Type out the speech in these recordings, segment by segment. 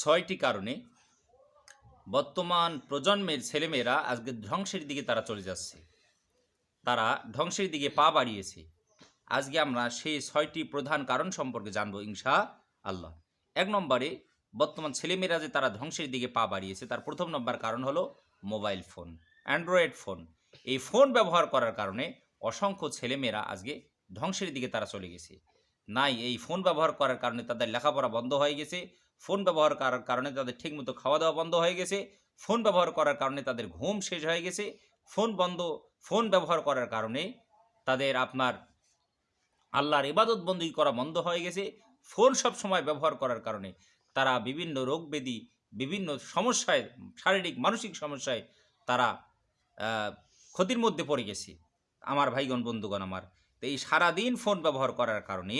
ছয়টি কারণে বর্তমান প্রজন্মের ছেলেমেয়েরা আজকে ধ্বংসের দিকে তারা চলে যাচ্ছে। তারা ধ্বংসের দিকে পা বাড়িয়েছে। আজকে আমরা সেই ছয়টি প্রধান কারণ সম্পর্কে জানব ইনশা আল্লাহ এক নম্বরে, বর্তমান ছেলেমেয়েরা যে তারা ধ্বংসের দিকে পা বাড়িয়েছে, তার প্রথম নম্বর কারণ হলো মোবাইল ফোন, অ্যান্ড্রয়েড ফোন। এই ফোন ব্যবহার করার কারণে অসংখ্য ছেলেমেয়েরা আজকে ধ্বংসের দিকে তারা চলে গেছে। নাই, এই ফোন ব্যবহার করার কারণে তাদের লেখাপড়া বন্ধ হয়ে গেছে ফোন ব্যবহার করার কারণে তাদের ঠিকমতো খাওয়া দাওয়া বন্ধ হয়ে গেছে। ফোন ব্যবহার করার কারণে তাদের ঘুম শেষ হয়ে গেছে। ফোন বন্ধ, ফোন ব্যবহার করার কারণে তাদের আপনার আল্লাহর ইবাদত বন্দি করা বন্ধ হয়ে গেছে। ফোন সব সময় ব্যবহার করার কারণে তারা বিভিন্ন রোগ ব্যাধি, বিভিন্ন সমস্যায়, শারীরিক, মানসিক সমস্যায় তারা ক্ষতির মধ্যে পড়ে গেছে। আমার ভাইগণ, বন্ধুগণ আমার, তো এই সারাদিন ফোন ব্যবহার করার কারণে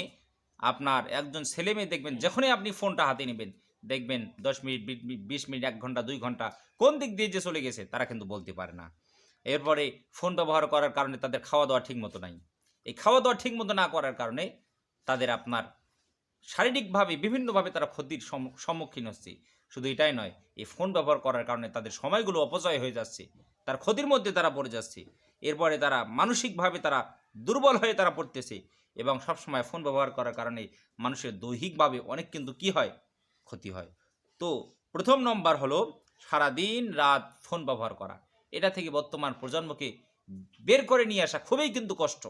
আপনার একজন ছেলে মেয়ে দেখবেন, যখনই আপনি ফোনটা হাতে নেবেন, দেখবেন দশ মিনিট, বিশ মিনিট এক ঘণ্টা, দুই ঘণ্টা, কোন দিক দিয়ে যে চলে গেছে, তারা কিন্তু বলতে পারে না। এরপরে ফোন ব্যবহার করার কারণে তাদের খাওয়া দাওয়া ঠিক মতো নাই। এই খাওয়া দাওয়া ঠিক মতো না করার কারণে তাদের আপনার শারীরিকভাবে, বিভিন্নভাবে তারা ক্ষতির সম্মু- সম্মুখীন হচ্ছে। শুধু এটাই নয়, এই ফোন ব্যবহার করার কারণে তাদের সময়গুলো অপচয় হয়ে যাচ্ছে, তার ক্ষতির মধ্যে তারা পড়ে যাচ্ছে। এরপরে তারা মানসিকভাবে তারা দুর্বল হয়ে তারা পড়তেছে। এবং সবসময় ফোন ব্যবহার করার কারণে মানুষের দৈহিকভাবে অনেক কিন্তু কি হয়? ক্ষতি হয়। তো প্রথম নম্বর হলো সারাদিন রাত ফোন ব্যবহার করা। এটা থেকে বর্তমান প্রজন্মকে বের করে নিয়ে আসা খুবই কিন্তু কষ্ট।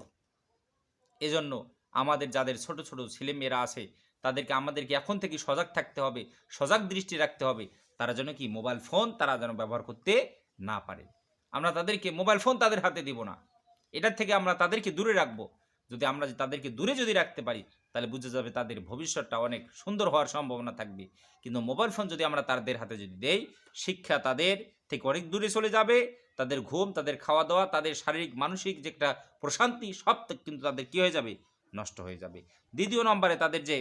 এজন্য আমাদের যাদের ছোট ছোট ছেলেমেয়েরা আছে, তাদেরকে আমাদেরকে এখন থেকে সজাগ থাকতে হবে, সজাগ দৃষ্টি রাখতে হবে, তারা যেন কি মোবাইল ফোন তারা যেন ব্যবহার করতে না পারে। আমরা তাদেরকে মোবাইল ফোন তাদের হাতে দিব না। এটার থেকে আমরা তাদেরকে দূরে রাখব। যদি আমরা তাদেরকে দূরে যদি রাখতে পারি, তাহলে বুঝে যাবে তাদের ভবিষ্যৎটা অনেক সুন্দর হওয়ার সম্ভাবনা থাকবে। কিন্তু মোবাইল ফোন যদি আমরা তাদের হাতে যদি দেই, শিক্ষা তাদের থেকে অনেক দূরে চলে যাবে, তাদের ঘুম, তাদের খাওয়া দাওয়া তাদের শারীরিক, মানসিক যে একটা প্রশান্তি, সব কিন্তু তাদের কী হয়ে যাবে? নষ্ট হয়ে যাবে। দ্বিতীয় নম্বরে তাদের যে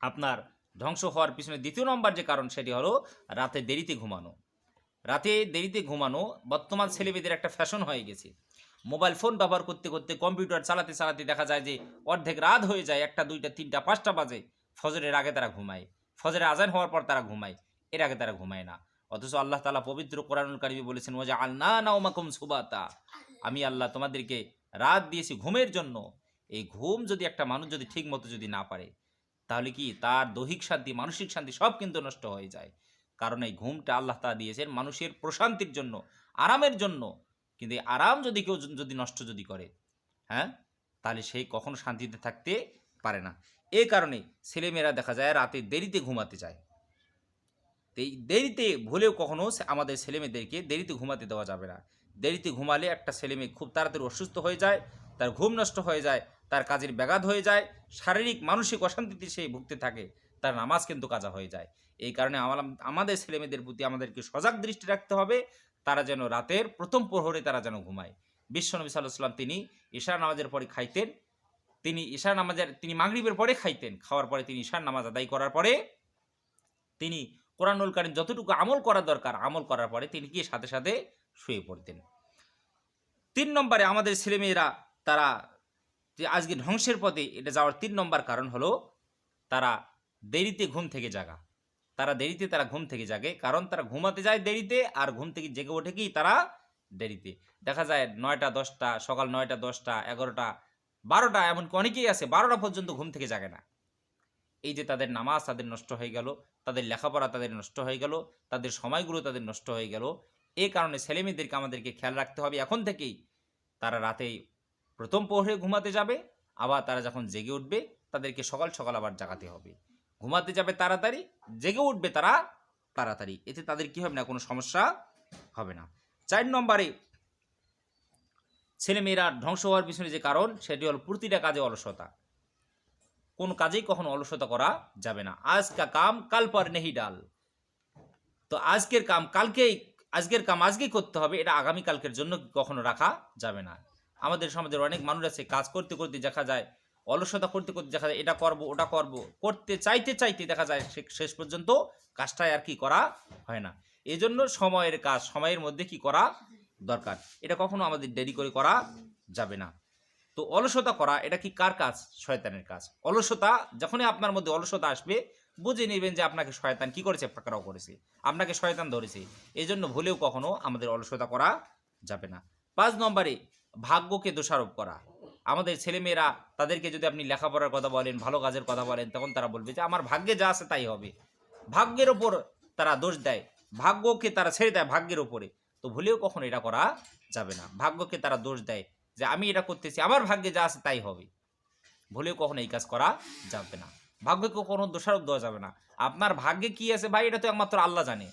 আপনার ধ্বংস হওয়ার পিছনে দ্বিতীয় নম্বর যে কারণ সেটি হলো রাতে দেরিতে ঘুমানো। রাতে দেরিতে ঘুমানো বর্তমান ছেলেমেয়েদের একটা ফ্যাশন হয়ে গেছে। মোবাইল ফোন ব্যবহার করতে করতে কম্পিউটার চালাতে চালাতে দেখা যায় যে অর্ধেক রাত হয়ে যায়, একটা, দুইটা, তিনটা, পাঁচটা বাজে। ফজরের আগে তারা ঘুমায়। ফজরের আজান হওয়ার পর তারা ঘুমায়। এর আগে তারা ঘুমায় না। অথচ আল্লাহ তালা পবিত্র কোরআনুল কারিমে বলেছেন ওজা আল্লাহ নাওমাকুম সুবাতা। আমি আল্লাহ তোমাদেরকে রাত দিয়েছি ঘুমের জন্য। এই ঘুম যদি একটা মানুষ যদি ঠিক মতো যদি না পারে, তাহলে কি তার দৈহিক শান্তি, মানসিক শান্তি সব কিন্তু নষ্ট হয়ে যায়। কারণ এই ঘুমটা আল্লাহ তা দিয়েছেন মানুষের প্রশান্তির জন্য, আরামের জন্য। কিন্তু এই আরাম যদি কেউ যদি নষ্ট যদি করে হ্যাঁ? তাহলে সেই কখনো শান্তিতে থাকতে পারে না। এই কারণে ছেলেমেয়েরা দেখা যায় রাতে দেরিতে ঘুমাতে যায়। এই দেরিতে ভুলেও কখনো আমাদের ছেলেমেয়েদেরকে দেরিতে ঘুমাতে দেওয়া যাবে না। দেরিতে ঘুমালে একটা ছেলেমেয়ে খুব তাড়াতাড়ি অসুস্থ হয়ে যায়, তার ঘুম নষ্ট হয়ে যায়, তার কাজের ব্যাঘাত হয়ে যায়, শারীরিক, মানসিক অশান্তিতে সে ভুগতে থাকে, তার নামাজ কিন্তু কাজা হয়ে যায়। এই কারণে আমা- আমাদের ছেলেমেয়েদের প্রতি আমাদেরকে সজাগ দৃষ্টি রাখতে হবে তারা যেন রাতের প্রথম প্রহরে তারা যেন ঘুমায়। বিশ্বনবী সাল্লাহ সাল্লাম তিনি ঈশার নামাজের পরে খাইতেন। তিনি ঈশার নামাজের, তিনি মাগরিবের পরে খাইতেন। খাওয়ার পরে তিনি ঈশার নামাজ আদায় করার পরে তিনি কোরআনুল কারিম যতটুকু আমল করা দরকার, আমল করার পরে তিনি গিয়ে সাথে সাথে শুয়ে পড়তেন। তিন নম্বরে আমাদের ছেলেমেয়েরা তারা আজকে ধ্বংসের পথে এটা যাওয়ার তিন নম্বর কারণ হলো তারা দেরিতে ঘুম থেকে জাগা। তারা দেরিতে তারা ঘুম থেকে জাগে। কারণ তারা ঘুমাতে যায় দেরিতে আর ঘুম থেকে জেগে ওঠে কি? তারা দেরিতে। দেখা যায় নয়টা, দশটা, সকাল নয়টা, দশটা, এগারোটা, বারোটা, এমনকি অনেকেই আছে, বারোটা পর্যন্ত ঘুম থেকে জাগে না। এই যে তাদের নামাজ তাদের নষ্ট হয়ে গেল, তাদের লেখাপড়া তাদের নষ্ট হয়ে গেল, তাদের সময়গুলো তাদের নষ্ট হয়ে গেল এই কারণে ছেলেমেয়েদেরকে আমাদেরকে খেয়াল রাখতে হবে। এখন থেকেই তারা রাতে প্রথম প্রহরে ঘুমাতে যাবে, আবার তারা যখন জেগে উঠবে, তাদেরকে সকাল সকাল আবার জাগাতে হবে। ঘুমাতে যাবে তাড়াতাড়ি, জেগে উঠবে তারা তাড়াতাড়ি। এতে তাদের কি হবে না, কোনো সমস্যা হবে না। চার নম্বরে, ছেলেমেয়েরা ধ্বংস হওয়ার পিছনে যে কারণ, সেটি হল প্রতিটা কাজে অলসতা। কোন কাজেই কখনো অলসতা করা যাবে না। আজ কা কাম, কাল পর নেহি ডাল। তো আজকের কাম কালকেই, আজকের কাম আজকেই করতে হবে, এটা আগামী কালকের জন্য কখনো রাখা যাবে না। আমাদের সমাজের অনেক মানুষ আছে, কাজ করতে করতে দেখা যায় অলসতা করতে করতে দেখা যায়, এটা করব, ওটা করব। করতে, চাইতে চাইতে দেখা যায় শেষ পর্যন্ত কাজটাই আর কি করা হয় না। এই জন্য সময়ের কাজ, সময়ের মধ্যে কি করা দরকার? এটা কখনো আমাদের দেরি করে করা যাবে না। তো অলসতা করা, এটা কি কার কাজ? শয়তানের কাজ। অলসতা, যখনই আপনার মধ্যে অলসতা আসবে, বুঝে নেবেন যে আপনাকে শয়তান কি করেছে? পাকড়াও করেছে। আপনাকে শয়তান ধরেছে। এই জন্য ভুলেও কখনো আমাদের অলসতা করা যাবে না। পাঁচ নম্বরে, ভাগ্যকে দোষারোপ করা। আমাদের ছেলেমেয়েরা তাদেরকে যদি আপনি লেখাপড়ার কথা বলেন, ভালো কাজের কথা বলেন, তখন তারা বলবে যে, আমার ভাগ্যে যা আছে তাই হবে। ভাগ্যের ওপর তারা দোষ দেয়, ভাগ্যকে তারা ছেড়ে দেয় ভাগ্যের ওপরে। তো ভুলেও কখনো এটা করা যাবে না। ভাগ্যকে তারা দোষ দেয় যে, আমি এটা করতেছি, আমার ভাগ্যে যা আছে তাই হবে। ভুলেও কখনো এই কাজ করা যাবে না। ভাগ্যকে কখনো দোষারোপ দেওয়া যাবে না। আপনার ভাগ্যে কি আছে ভাই, এটা তো একমাত্র আল্লাহ জানে।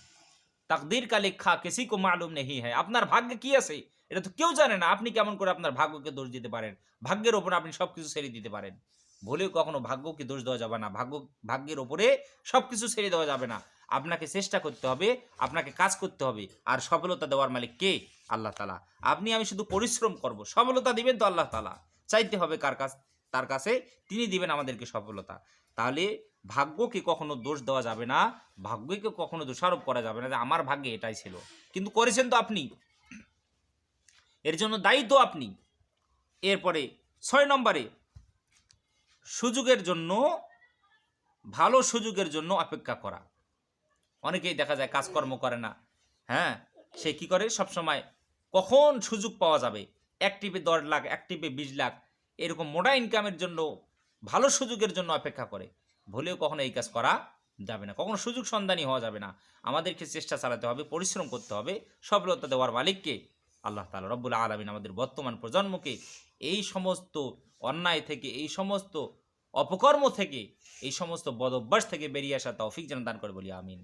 তাকদির কা লেখা কেসি কো মালুম নেই হ্যাঁ আপনার ভাগ্যে কি আছে? এটা তো কেউ জানে না। আপনি কেমন করে আপনার ভাগ্যকে দোষ দিতে পারেন? ভাগ্যের ওপর আপনি সব কিছু ছেড়ে দিতে পারেন। ভুলেও কখনো ভাগ্যকে দোষ দেওয়া যাবে না। ভাগ্য, ভাগ্যের ওপরে সব কিছু ছেড়ে দেওয়া যাবে না। আপনাকে চেষ্টা করতে হবে, আপনাকে কাজ করতে হবে। আর সফলতা দেওয়ার মালিক কে? আল্লাহ তালা আপনি, আমি শুধু পরিশ্রম করব। সফলতা দিবেন তো আল্লাহ তালা চাইতে হবে কার কাছ, তার কাছে তিনি দিবেন আমাদেরকে সফলতা। তাহলে ভাগ্যকে কখনো দোষ দেওয়া যাবে না। ভাগ্যকে কখনো দোষারোপ করা যাবে না যে আমার ভাগ্যে এটাই ছিল। কিন্তু করেছেন তো আপনি। এর জন্য দায়ী তো আপনি। এরপরে ছয় নম্বরে, সুযোগের জন্য, ভালো সুযোগের জন্য অপেক্ষা করা। অনেকেই দেখা যায় কাজকর্ম করে না। হ্যাঁ সে কি করে? সব সময় কখন সুযোগ পাওয়া যাবে? এক টিপে দশ লাখ, এক টিপে বিশ লাখ, এরকম মোটা ইনকামের জন্য, ভালো সুযোগের জন্য অপেক্ষা করে। ভুলেও কখনো এই কাজ করা যাবে না। কখনো সুযোগ সন্ধানী হওয়া যাবে না। আমাদেরকে চেষ্টা চালাতে হবে, পরিশ্রম করতে হবে, সফলতা দেওয়ার মালিককে আল্লাহ তালা রব্বুল আলমিন আমাদের বর্তমান প্রজন্মকে এই সমস্ত অন্যায় থেকে, এই সমস্ত অপকর্ম থেকে, এই সমস্ত বদ অভ্যাস থেকে বেরিয়ে আসা তৌফিক যেন দান করে বলি, আমিন।